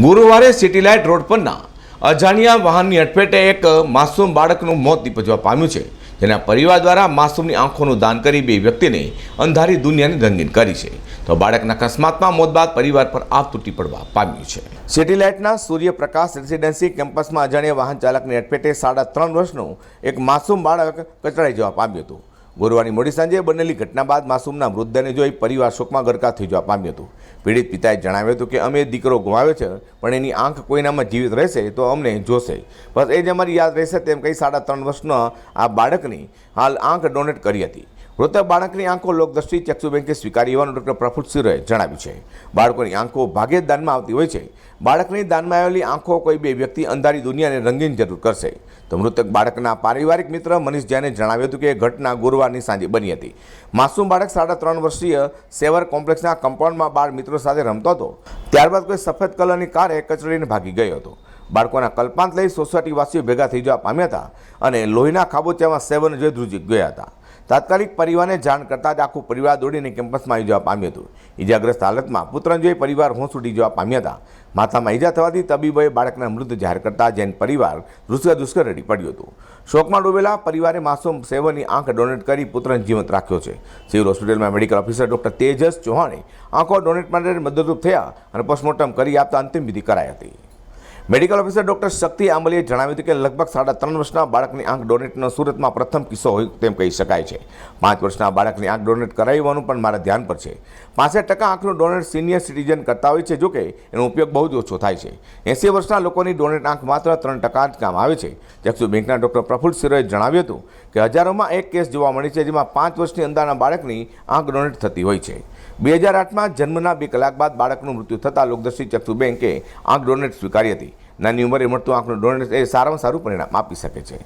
ગુરુવારે city light road પરના અજાણ્યા વાહનની અડફેટે એક માસૂમ બાળકનું મોત નીપજવા પામ્યું છે. જેના પરિવાર દ્વારા માસૂમની આંખોનું દાન કરી બે વ્યક્તિને અંધારી દુનિયાને રંગીન કરી છે. તો બાળકના અકસ્માતમાં મોત બાદ પરિવાર પર આપ તૂટી પડવા પામ્યું છે. સિટીલાઇટના સૂર્યપ્રકાશ રેસિડેન્સી કેમ્પસમાં અજાણ્યા વાહન ચાલકની અડફેટે સાડા ત્રણ વર્ષનું એક માસૂમ બાળક કચડાઈ જવા પામ્યું હતું. ગુરુવારની મોડી સાંજે બનેલી ઘટના બાદ માસૂમના મૃતદેહને જોઈ પરિવાર શોકમાં ગરકા થઈ જવા પામ્યું હતું. પીડિત પિતાએ જણાવ્યું હતું કે, અમે દીકરો ગુમાવ્યો છે, પણ એની આંખ કોઈનામાં જીવિત રહેશે તો અમને જોશે. બસ એ જ અમારી યાદ રહેશે તેમ કહી સાડા ત્રણ વર્ષના આ બાળકની હાલ આંખ ડોનેટ કરી હતી. મૃતક બાળકની આંખો લોકદ્રષ્ટિ ચક્ષુ બેંકે સ્વીકારી હોવાનું ડૉક્ટર પ્રફુલ સિરોએ જણાવ્યું છે. બાળકોની આંખો ભાગ્યે જ દાનમાં આવતી હોય છે. બાળકની દાનમાં આવેલી આંખો કોઈ બે વ્યક્તિ અંધારી દુનિયાને રંગીન જરૂર કરશે. તો મૃતક બાળકના પારિવારિક મિત્ર મનીષ જૈને જણાવ્યું હતું કે ઘટના ગુરુવારની સાંજે બની હતી. માસૂમ બાળક સાડા ત્રણ વર્ષીય સેવર કોમ્પ્લેક્સના કમ્પાઉન્ડમાં બાળ મિત્રો સાથે રમતો હતો. ત્યારબાદ કોઈ સફેદ કલરની કારે કચડીને ભાગી ગયો હતો. બાળકોના કલ્પાંત લઈ સોસાયટીવાસીઓ ભેગા થઈ જવા પામ્યા હતા અને લોહીના ખાબોચિયામાં સેવન જોઈ ધ્રુજી ગયા હતા. તાત્કાલિક પરિવારને જાણ કરતાં જ આખું પરિવાર દોડીને કેમ્પસમાં આવી જવા પામ્યું હતું. ઇજાગ્રસ્ત હાલતમાં પુત્રંજોય પરિવાર હોંશ ઉડી જવા પામ્યા હતા. માથામાં ઈજા થવાથી તબીબોએ બાળકના મૃત જાહેર કરતા જૈન પરિવાર દુષ્કર દુષ્કર રડી પડ્યું હતું. શોકમાં ડૂબેલા પરિવારે માસૂમ સેવનની આંખ ડોનેટ કરી પુત્રને જીવંત રાખ્યો છે. સિવિલ હોસ્પિટલમાં મેડિકલ ઓફિસર ડોક્ટર તેજસ ચૌહાણે આંખો ડોનેટ માટે મદદરૂપ થયા અને પોસ્ટમોર્ટમ કરી આપતા અંતિમ વિધિ કરાઈ હતી. મેડિકલ ઓફિસર ડોક્ટર શક્તિ આંબલીએ જણાવ્યું હતું કે લગભગ સાડા ત્રણ વર્ષના બાળકની આંખ ડોનેટનો સુરતમાં પ્રથમ કિસ્સો હોય તેમ કહી શકાય છે. પાંચ વર્ષના બાળકની આંખ ડોનેટ કરાવવાનું પણ મારા ધ્યાન પર છે. પાસઠ ટકા આંખનું ડોનેટ સિનિયર સિટીઝન કરતા હોય છે જોકે એનો ઉપયોગ બહુ જ ઓછો થાય છે. એંસી વર્ષના લોકોની ડોનેટ આંખ માત્ર ત્રણ ટકા જ કામ આવે છે. ચક્ષુ બેંકના ડોક્ટર પ્રફુલ્લ સિરોએ જણાવ્યું હતું કે હજારોમાં એક કેસ જોવા મળે છે જેમાં પાંચ વર્ષની અંદરના બાળકની આંખ ડોનેટ થતી હોય છે. બે હજાર આઠમાં જન્મના બે કલાક બાદ બાળકનું મૃત્યુ થતાં લોકદર્શી ચક્ષુ બેંકે આંખ ડોનેટ સ્વીકારી હતી. નાની ઉંમરે મળતું આંખનું ડોનેટ એ સારામાં સારું પરિણામ આપી શકે છે.